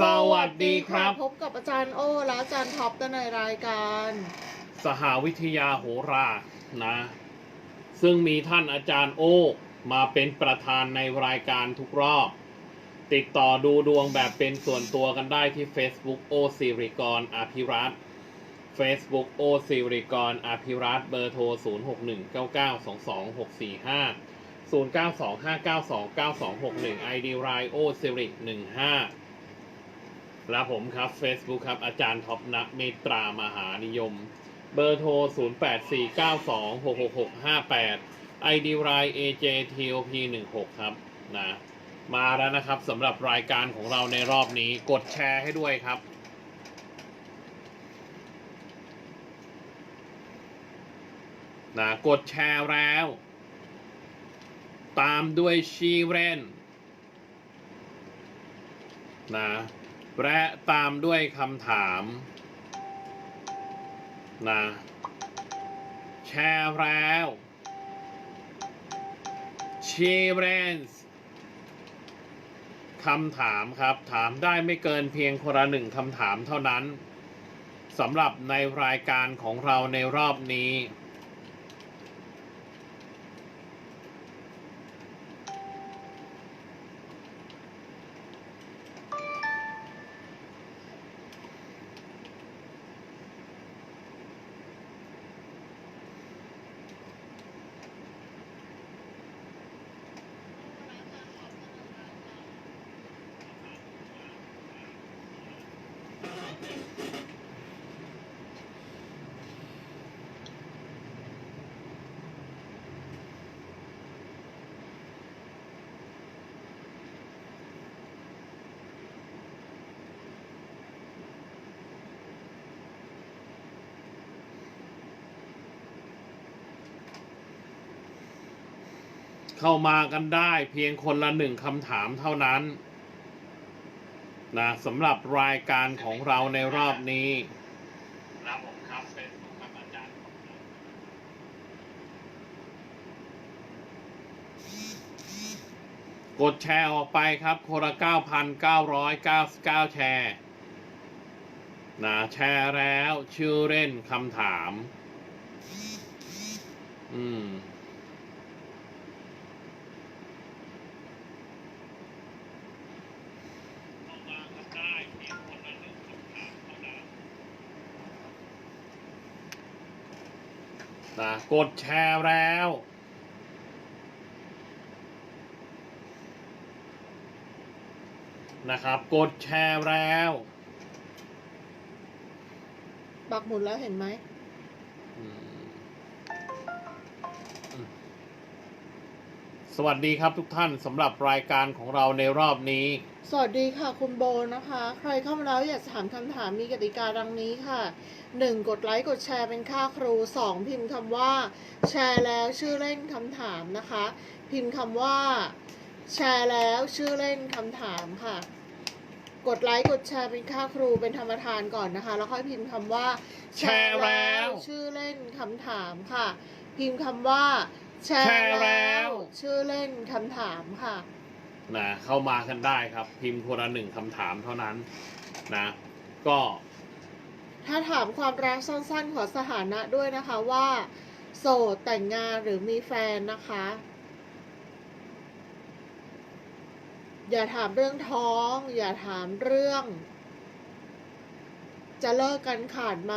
สวัสดีครับ พบกับอาจารย์โอและอาจารย์ท็อปในรายการ สหวิทยาโหรานะ ซึ่งมีท่านอาจารย์โอ มาเป็นประธานในรายการทุกรอบ ติดต่อดูดวงแบบเป็นส่วนตัวกันได้ที่ Facebook โอสิริกรอภิรัตน์ Facebook โอสิริกรอภิรัตน์เบอร์โทร 0619922645 0925929261 ID รายโอสิริ15 และผมครับ Facebook ครับ อาจารย์ท็อปนักเมตรามหานิยม เบอร์โทร 0849266658 ID ราย AJTOP16 ครับนะมาแล้วนะครับสำหรับรายการของเราในรอบนี้กดแชร์ให้ด้วยครับนะกดแชร์แล้ว ตามด้วยชีเรนนะ และตามด้วยคำถามนะแชร์แล้วชีเรนส์คำถามครับ ถามได้ไม่เกินเพียงคนละหนึ่งคำถามเท่านั้นสำหรับในรายการของเราในรอบนี้ เข้ามากันได้เพียงคนละหนึ่งคำถามเท่านั้นนะสำหรับรายการของเราในรอบนี้ครับผมครับเฟซบุ๊กครับอาจารย์กดแชร์ออกไปครับคนละ9,999 แชร์นะแชร์แล้วชื่อเล่นคำถาม อืม นะกดแชร์แล้ว นะครับ กดแชร์แล้ว ปักหมุดแล้วเห็นไหม สวัสดีครับทุกท่านสำหรับรายการของเราในรอบนี้ สวัสดีค่ะคุณโบนะคะ ใครเข้ามาแล้วอยากจะถามคำถามมีกติกาดังนี้ค่ะ 1. กดไลค์กดแชร์เป็นค่าครู 2. พิมพ์คำว่า แชร์แล้วชื่อเล่นคำถามนะคะ พิมพ์คำว่า แชร์แล้วชื่อเล่นคำถามค่ะ กดไลค์กดแชร์เป็นค่าครูเป็นธรรมทานก่อนนะคะ แล้วค่อยพิมพ์คำว่า แชร์แล้ว ชื่อเล่นคำถามค่ะ พิมพ์คำว่า แชแชร์ร์แล้แล้ววชื่อเล่นคำถามค่ะ นะเข้ามากันได้ครับ พิมพ์คนละหนึ่งคำถามเท่านั้นนะ ก็ ถ้าถามความรักสั้นๆ ขอสถานะด้วยนะคะว่า โสดแต่งงานหรือมีแฟนนะคะ อย่าถามเรื่องท้อง อย่าถามเรื่อง จะเลิกกันขาดไหม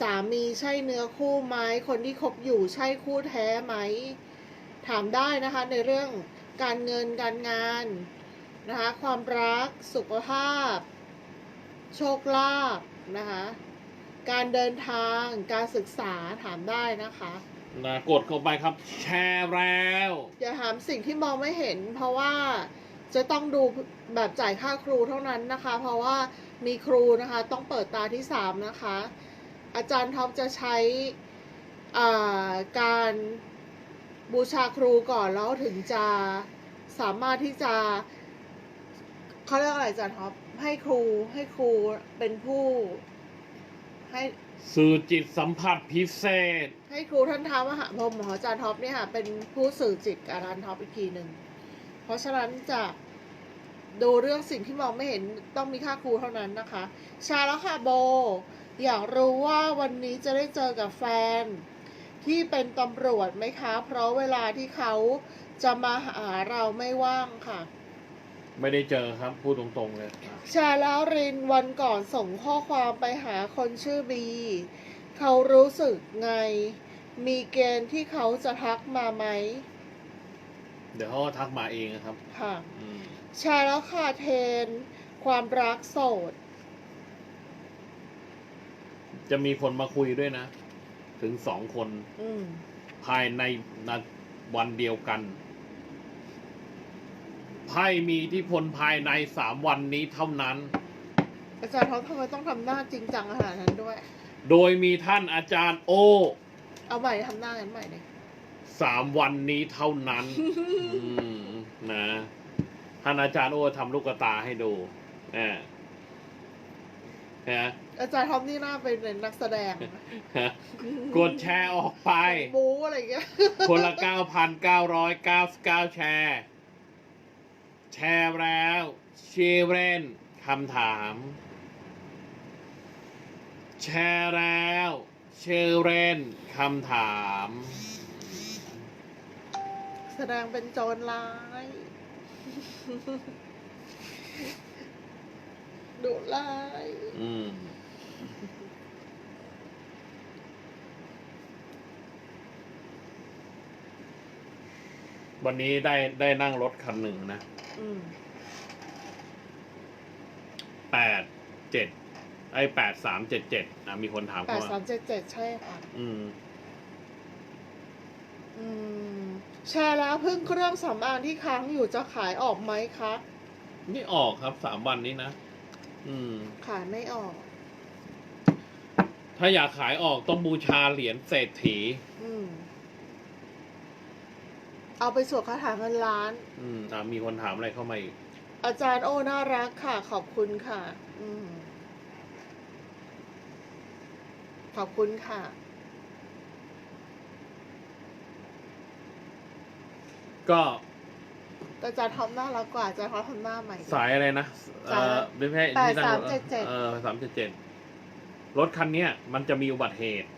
สามีใช่เนื้อคู่ไหมคนที่คบอยู่ใช่คู่แท้ไหม ถามได้นะคะในเรื่องการเงินการงานนะคะความรักสุขภาพ โชคลาภนะคะการเดินทางการศึกษาถามได้นะคะนะกดเข้าไปครับแชร์แล้วอย่าถามสิ่งที่มองไม่เห็น เพราะว่าจะต้องดูแบบจ่ายค่าครูเท่านั้นนะคะ เพราะว่ามีครูนะคะ ต้องเปิดตาที่สามนะคะ อาจารย์ท็อปจะใช้การบูชาครูก่อนแล้วถึงจะสามารถที่จะเขาเรียกอะไรอาจารย์ท็อปให้ครูให้ครูเป็นผู้ให้สื่อจิตสัมผัสพิเศษ ให้ครูท่านท้ามหาพรหมขออาจารย์ท็อปเนี่ยค่ะเป็นผู้สื่อจิตอาจารย์ท็อปอีกทีหนึ่งเพราะฉะนั้นจะดูเรื่องสิ่งที่มองไม่เห็นต้องมีค่าครูเท่านั้นนะคะ ชาแล้วค่ะโบ อยากรู้ว่าวันนี้จะได้เจอกับแฟน ที่เป็นตำรวจไหมคะ เพราะเวลาที่เขาจะมาหาเราไม่ว่างค่ะ ไม่ได้เจอครับ พูดตรงๆเลยอะชาแล้วรินวันก่อนส่งข้อความไปหาคนชื่อบี เขารู้สึกไง มีเกณฑ์ที่เขาจะทักมาไหมเดี๋ยวเขาก็ทักมาเองนะครับค่ะ อืม ชาแล้วค่ะเทน ความรักโสด จะมีคนมาคุยด้วยนะ ถึงสองคนอืมภายในนาวันเดียวกันไพ่มีอิที่พลภายในสามวันนี้เท่านั้น อาจารย์เขาทำไมต้องทำหน้าจริงจังขนาดนั้นด้วย โดยมีท่านอาจารย์โอเอาใหม่ทำหน้ากันใหม่เลยสามวันนี้เท่านั้น อืมนะท่านอาจารย์โอทำลูกตาให้ดูอ่าฮะ อาจารย์ท็อปนี่น่าเป็นนักแสดงนะฮะกดแชร์ออกไป บู๊อะไรอย่างเงี้ย คนละ 9,999 แชร์ แชร์แล้วเชเรนคำถาม แชร์แล้วเชเรนคำถาม แสดงเป็นโจรร้ายดุร้าย อืม วันนี้ได้ได้นั่งรถคันหนึ่งนะอืมแปดเจ็ดไอ้แปดสามเจ็ดเจ็ดนะมีคนถามแปเข้าดมาสามเจ็ดเจ็ดใช่ค่ะ อืม อืม แชร์แล้วพึ่งเครื่องสำอางที่ค้างอยู่จะขายออกไหมคะนี่ออกครับสามวันนี้นะ อืม ขายไม่ออก ถ้าอยากขายออกต้องบูชาเหรียญเศรษฐี อืมเอาไปสวดคาถาเงินล้าน อืมอ่ามีคนถามอะไรเข้ามาอีก อาจารย์โอ้น่ารักค่ะ ขอบคุณค่ะ อืมขอบคุณค่ะ ก็แต่อาจารย์ทอมน่ารักกว่าอาจารย์ทอมทำหน้าใหม่ สายอะไรนะ เอสายอไม่ใช่แปดที่นั่งสามเจ็ดเจ็ด เออสามเจ็ดเจ็ด รถคันเนี้ยมันจะมีอุบัติเหตุ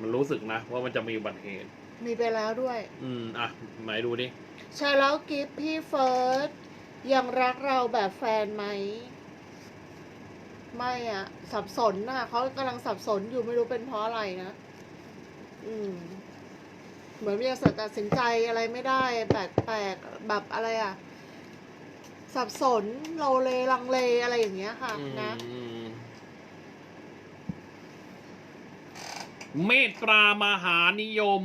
มันรู้สึกนะว่ามันจะมีอุบัติเหตุ มีไปแล้วด้วย อืมอะหมายดูดิใช่แล้วกิฟพี่เฟิร์สยังรักเราแบบแฟนไหม ไม่อะสับสนน่ะเขากำลังสับสนอยู่ไม่รู้เป็นเพราะอะไรนะ อืม เหมือนยังตัดสินใจอะไรไม่ได้ แปลกๆแบบอะไรอะสับสนโลเลลังเลอะไรอย่างเงี้ยค่ะอืมนะ อืม เมตตามหานิยม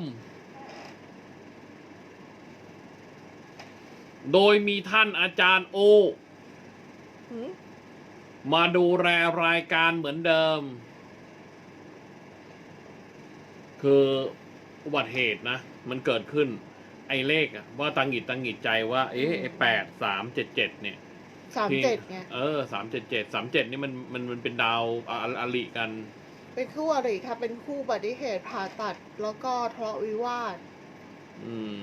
โดยมีท่านอาจารย์โอหืมมาดูแลรายการเหมือนเดิม คืออุบัติเหตุนะ มันเกิดขึ้น ไอ้เลขอะว่าตังหงิดตังหงิดใจว่า เอ๊ะไอ้แปดสามเจ็ดเจ็ดเนี่ยสามเจ็ดไงเออสามเจ็ดเจ็ดสามเจ็ดนี่มันมันมันเป็นดาวอะอะอลิกัน เป็นคู่อริค่ะ เป็นคู่อุบัติเหตุผ่าตัด แล้วก็ทะเลาะวิวาท อืม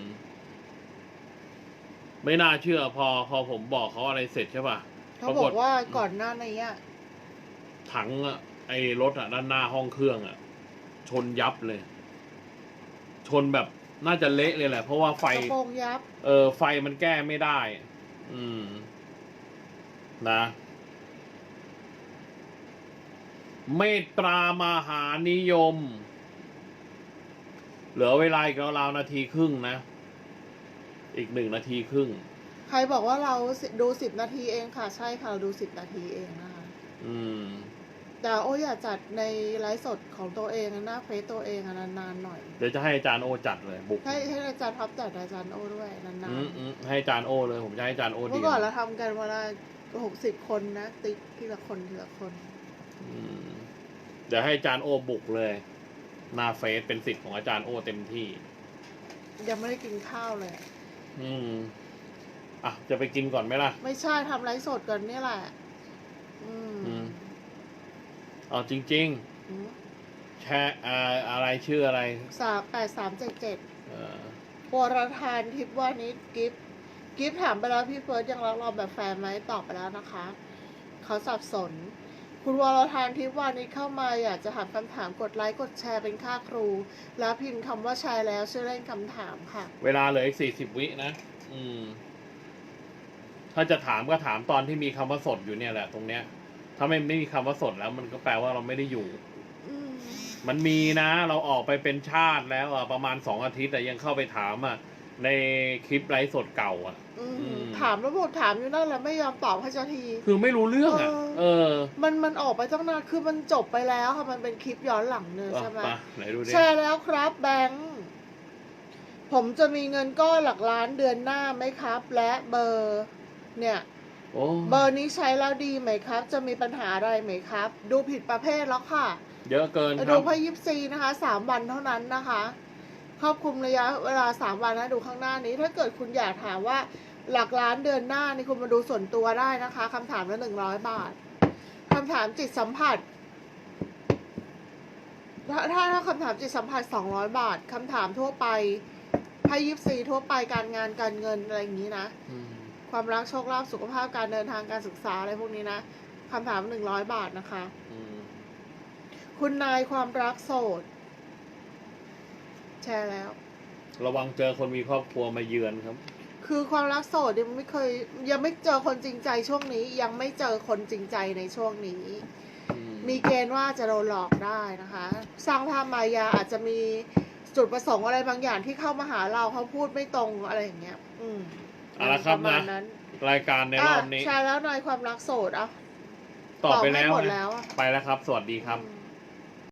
ไม่น่าเชื่อพอพอผมบอกเขาอะไรเสร็จใช่ป่ะเขาบอกว่าก่อนหน้านี้อะถังอะไอ้รถอะด้านหน้าห้องเครื่องอะชนยับเลย ชนแบบน่าจะเละเลยแหละ เพราะว่าไฟ กระโปรงยับ เออ ไฟมันแก้ไม่ได้ อืม นะ เมตตามหานิยม เหลือเวลาอีกราวๆนาทีครึ่งนะ อีกหนึ่งนาทีครึ่ง ใครบอกว่าเราดูสิบนาทีเองค่ะ ใช่ค่ะเราดูสิบนาทีเองนะคะ อืม แต่โอ้ยอย่าจัดในไลฟ์สดของตัวเองนะหน้าเฟซตัวเองอะนานๆหน่อย เดี๋ยวจะให้อาจารย์โอจัดเลยบุกให้ให้อาจารย์พับจัดอาจารย์โอ้ด้วยนานอืมอืมให้อาจารย์โอเลยผมจะให้อาจารย์โอๆ ดีเมื่อก่อนเราทำกันเวลาหกสิบคนนะ ติ๊กทีละคนทีละคน อืม เดี๋ยวให้อาจารย์โอบุกเลยหน้าเฟซเป็นสิทธิ์ของอาจารย์โอเต็มที่ ยังไม่ได้กินข้าวเลย อืม อะ จะไปกินก่อนไหมล่ะ ไม่ใช่ทำไลฟ์สดกันเนี่ยแหละ อืมอืมเอาจริง อืมๆ แชร์อ่าอะไรชื่ออะไรสามแปดสามเจ็ดเจ็ดเออวรทานทิพย์วานิชกิฟต์กิฟถามไปแล้วพี่เฟิร์สยังรักเราแบบแฟนไหมตอบไปแล้วนะคะ เขาสับสน คุณวรทานทิพย์วานิชเข้ามาอยากจะถามคำถามกดไลค์กดแชร์เป็นค่าครู แล้วพิมพ์คำว่าแชร์แล้วชื่อเล่นคำถามค่ะ เวลาเหลืออีกสี่สิบวินะ อืม ถ้าจะถามก็ถามตอนที่มีคำว่าสดอยู่เนี่ยแหละตรงเนี้ย ถ้าไม่ไม่มีคำว่าสดแล้วมันก็แปลว่าเราไม่ได้อยู่ อืมมันมีนะ เราออกไปเป็นชาติแล้วอะประมาณสองอาทิตย์แต่ยังเข้าไปถามอะ ในคลิปไลฟ์สดเก่าอะ อืมอืม ถามแล้วหมดถามอยู่นั่นแหละไม่ยอมตอบให้เจ้าที คือไม่รู้เรื่องอะ เออเออมันมันออกไปตั้งนานคือมันจบไปแล้วค่ะมันเป็นคลิปย้อนหลังเนอะใช่ไหมมาไหนดูดิแชร์แล้วครับแบงค์ผมจะมีเงินก้อนหลักล้านเดือนหน้าไหมครับ และเบอร์ เนี่ยโอ้เบอร์นี้ใช้แล้วดีไหมครับ จะมีปัญหาอะไรไหมครับ ดูผิดประเภทแล้วค่ะ เยอะเกินคดูรับพยิบซีนะคะสามวันเท่านั้นนะคะ ครอบคลุมระยะเวลาสามวันนะดูข้างหน้านี้ ถ้าเกิดคุณอยากถามว่า หลักล้านเดือนหน้านี่คุณมาดูส่วนตัวได้นะคะคำถามละหนึ่งร้อยบาทคำถามจิตสัมผัสถ้าถ้าถ้าคำถามจิตสัมผัสสองร้อยบาทคำถามทั่วไปไพ่ยิปซีทั่วไปการงานการเงินอะไรอย่างนี้นะความรักโชคลาภสุขภาพการเดินทางการศึกษาอะไรพวกนี้นะคำถามหนึ่งร้อยบาทนะคะคุณนายความรักโสด แชร์แล้ว ระวังเจอคนมีครอบครัวมาเยือนครับ คือความรักโสดยังไม่เคย ยังไม่เจอคนจริงใจช่วงนี้ ยังไม่เจอคนจริงใจในช่วงนี้อืมมีเกณฑ์ว่าจะโดนหลอกได้นะคะ สร้างภาพมายาอาจจะมีจุดประสงค์อะไรบางอย่างที่เข้ามาหาเราเขาพูดไม่ตรงอะไรอย่างเงี้ย อืมเอาละครับประมานะณนั้นรายการในรอบนี้ อะใช่แล้วนายความรักโสดอะ ตอบไปให้แล้วหมดนะแล้วอะไปแล้วครับ สวัสดีครับ อืม